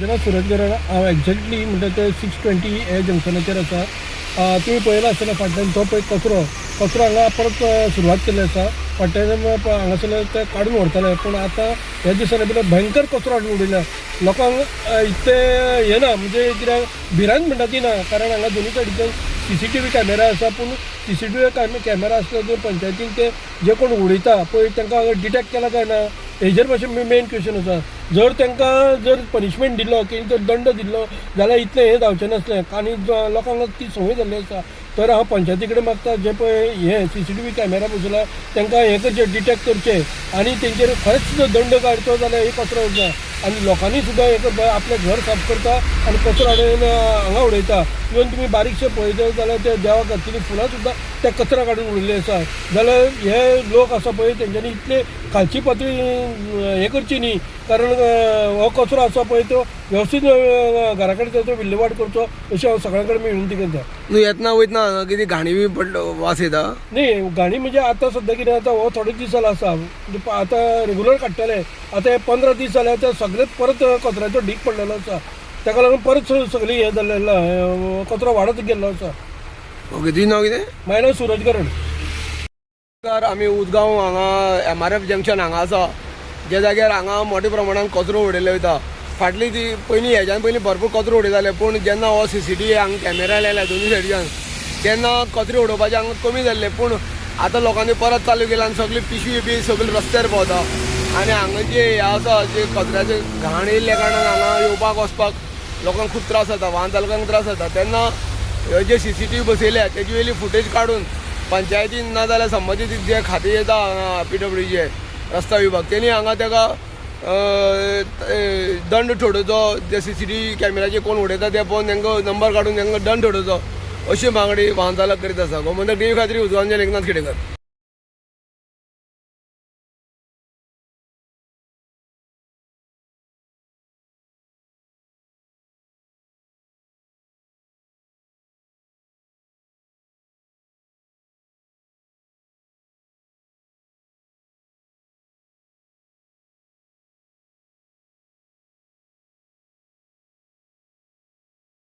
जेन्ना सुरतगरान हांव एक्झॅक्टली म्हणटा ते सिक्स ट्वेंटी हे जंक्शनाचेर आसा तुमी पळयला आसतना फाटल्यान तो पळय कचरो कचरो हांगा परत सुरवात केल्ली आसा फाटल्यान हांगासर ते काडून व्हरताले पूण आतां ह्या दिसांनी भितर भयंकर कचरो हाडून उडयला लोकांक इतलें इतले ना म्हणजे कित्याक भिरांत म्हणटा ती ना कारण हांगा दोनूय सायडीच्यान C C T V camera आसा पूण C C T V camera आसलो तर पंचायतीन ते जे कोण उडयता पळय तांकां डिटेक्ट केला काय ना हेजेर मातशें मेन क्वेश्चन आसा जर तांकां जर पनिशमेंट दिलो की जर दंड दिलो जाल्यार इतलें हें जावचें नासलें आनी लोकांक ती संवय जाल्ली आसा तर हांव पंचायती कडेन मागता जे पळय हे C C T V camera बसयला तांकां हें करचें डिटेक्ट करचें आनी तेंचेर खरेंच जर दंड काडचो जाल्यार हे कचरो उरना आनी लोकांनी सुद्दां हें करता आपलें घर साफ करता आनी कचरो हाडून हांगा उडयता इवन तुमी बारीकशें पळयत जाल्यार ते देवा खातीर फुलां सुद्दां त्या कचरा काडून उडयल्ली आसा जाल्यार हे लोक आसा पळय तेंच्यांनी इतले खालची पातळी हें करची न्ही. कारण हो कचरो आसा पळय तो वेवस्थीत घरा कडेन त्याचो विल्लेवाट करचो अशी हांव सगळ्या कडेन मी विनंती करता न्हू येतना वयतना कितें घाणी बी पडलो वास येता? न्ही गाणी म्हणजे आतां सद्या कितें आतां हो थोडे दीस जाला आसा आतां रेगुलर काडटले आतां हे पंदरा दीस जाले ते सगळेच परत कचऱ्याचो ढीग पडलेलो आसा ताका लागून परत सगळी हे जाल्लेलो कचरो वाडत गेल्लो आसा ओके तुजें नांव कितें मागीर नांव सूरज करण नमस्कार आमी उदगांव हांगा एम आर एफ जंक्शन हांगा आसा. जे जाग्यार हांगा मोठ्या प्रमाणात कचरो उडयल्लो वयता. फाटली ती पयलीं हेज्यान पयलीं भरपूर कचरो उडयताले पूण जेन्ना हो सी सी टी व्ही हांगा कॅमेरा लायला दोनूय सायडीच्यान तेन्ना कचरो उडोवपाचें हांगा कमी जाल्लें पूण आतां लोकांनी परत चालू केला आनी सगळी पिशवी बी सगळी रस्त्यार पावता. आनी हांगा जे हे आसा जे कचऱ्याचे घाण येयल्ल्या कारणान हांगा येवपाक वचपाक लोकांक खूब त्रास जाता वाहन चालकांक त्रास जाता. तेन्ना जे सी सी टी व्ही बसयल्या तेजे वेली फुटेज काडून पंचायतीन ना जाल्यार संबंदीत जे खातें येता हांगा पी डब्ल्यू जे रस्ता विभाग तेणी हांगा ताका दंड थोडोवचो जे सी सी टी व्ही कॅमेराचे कोण उडयता ते पळोवन तांकां नंबर काडून तांकां दंड थोडोवचो अशी मागणी वाहन चालक करीत आसा. गोमंतक टी व्ही खातीर उजगांवचे एकनाथ खेडेकर.